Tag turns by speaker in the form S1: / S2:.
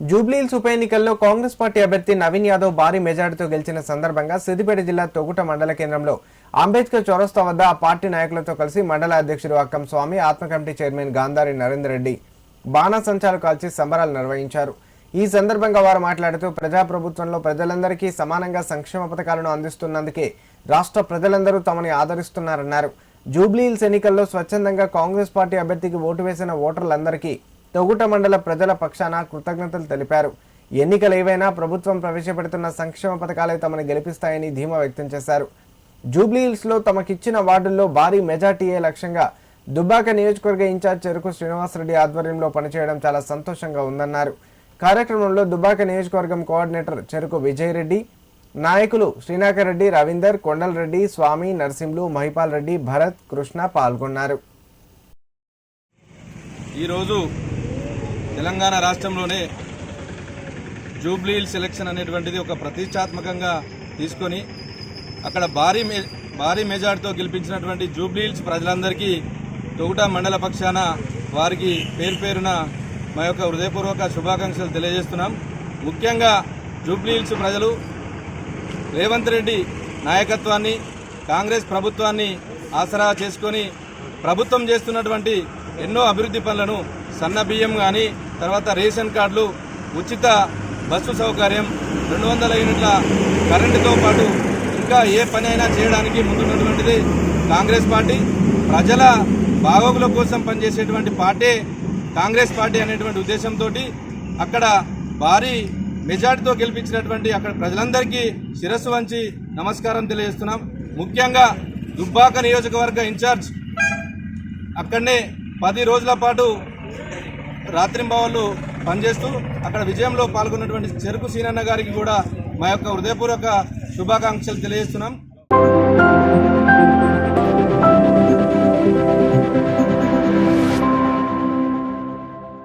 S1: జూబ్లీహిల్స్ ఉప ఎన్నికల్లో కాంగ్రెస్ పార్టీ అభ్యర్థి నవీన్ యాదవ్ భారీ మెజార్టీతో గెలిచిన సందర్భంగా సిద్దిపేట జిల్లా తొగుట మండల కేంద్రంలో అంబేద్కర్ చౌరస్తా వద్ద ఆ పార్టీ నాయకులతో కలిసి మండల అధ్యక్షుడు అక్కం స్వామి ఆత్మ కమిటీ చైర్మన్ గాంధారి నరేందర్ రెడ్డి బాణాసంచాలు కాల్చి సంబరాలు నిర్వహించారు. ఈ సందర్భంగా వారు మాట్లాడుతూ ప్రజాప్రభుత్వంలో ప్రజలందరికీ సమానంగా సంక్షేమ పథకాలను అందిస్తున్నందుకే రాష్ట్ర ప్రజలందరూ తమని ఆదరిస్తున్నారన్నారు. జూబ్లీహిల్స్ ఎన్నికల్లో స్వచ్ఛందంగా కాంగ్రెస్ పార్టీ అభ్యర్థికి ఓటు వేసిన ఓటర్లందరికీ తొగుట మండల ప్రజల పక్షాన కృతజ్ఞతలు తెలిపారు. ఎన్నికలు ఏవైనా ప్రభుత్వం ప్రవేశపెడుతున్న సంక్షేమ పథకాలే తమను గెలిపిస్తాయని ధీమా వ్యక్తం చేశారు. జూబ్లీహిల్స్లో తమకిచ్చిన వార్డుల్లో భారీ మెజార్టీయే లక్ష్యంగా దుబ్బాక నియోజకవర్గ ఇన్ఛార్జ్ చెరుకు శ్రీనివాసరెడ్డి ఆధ్వర్యంలో పనిచేయడం చాలా సంతోషంగా ఉందన్నారు. కార్యక్రమంలో దుబ్బాక నియోజకవర్గం కోఆర్డినేటర్ చెరుకు విజయ్ రెడ్డి నాయకులు శ్రీనాకర్ రెడ్డి రవీందర్ కొండల్ రెడ్డి స్వామి నరసింహులు మహిపాల్ రెడ్డి భరత్ కృష్ణ పాల్గొన్నారు.
S2: ఈరోజు తెలంగాణ రాష్ట్రంలోనే జూబ్లీ సెలక్షన్ అనేటువంటిది ఒక ప్రతిష్టాత్మకంగా తీసుకొని అక్కడ భారీ భారీ మెజార్టీతో గెలిపించినటువంటి జూబ్లీహిల్స్ ప్రజలందరికీ తొగుట మండల పక్షాన వారికి పేరు పేరున మా యొక్క హృదయపూర్వక శుభాకాంక్షలు తెలియజేస్తున్నాం. ముఖ్యంగా జూబ్లీహిల్స్ ప్రజలు రేవంత్ రెడ్డి నాయకత్వాన్ని కాంగ్రెస్ ప్రభుత్వాన్ని ఆసరా చేసుకొని ప్రభుత్వం చేస్తున్నటువంటి ఎన్నో అభివృద్ధి పనులను సన్న బియ్యం కానీ తర్వాత రేషన్ కార్డులు ఉచిత బస్సు సౌకర్యం రెండు వందల యూనిట్ల కరెంటుతో పాటు ఇంకా ఏ పని అయినా చేయడానికి ముందున్నటువంటిది కాంగ్రెస్ పార్టీ. ప్రజల బాగోగుల కోసం పనిచేసేటువంటి పార్టీ కాంగ్రెస్ పార్టీ అనేటువంటి ఉద్దేశంతో అక్కడ భారీ మెజార్టీతో గెలిపించినటువంటి అక్కడ ప్రజలందరికీ శిరస్సు వంచి నమస్కారం తెలియజేస్తున్నాం. ముఖ్యంగా దుబ్బాక నియోజకవర్గ ఇన్ఛార్జ్ అక్కడనే పది రోజుల పాటు రాత్రింబవళ్ళు పనిచేస్తూ అక్కడ విజయంలో పాల్గొన్నటువంటి చెరుకు సీనన్న గారికి కూడా మా యొక్క హృదయపూర్వక శుభాకాంక్షలు తెలియజేస్తున్నాం.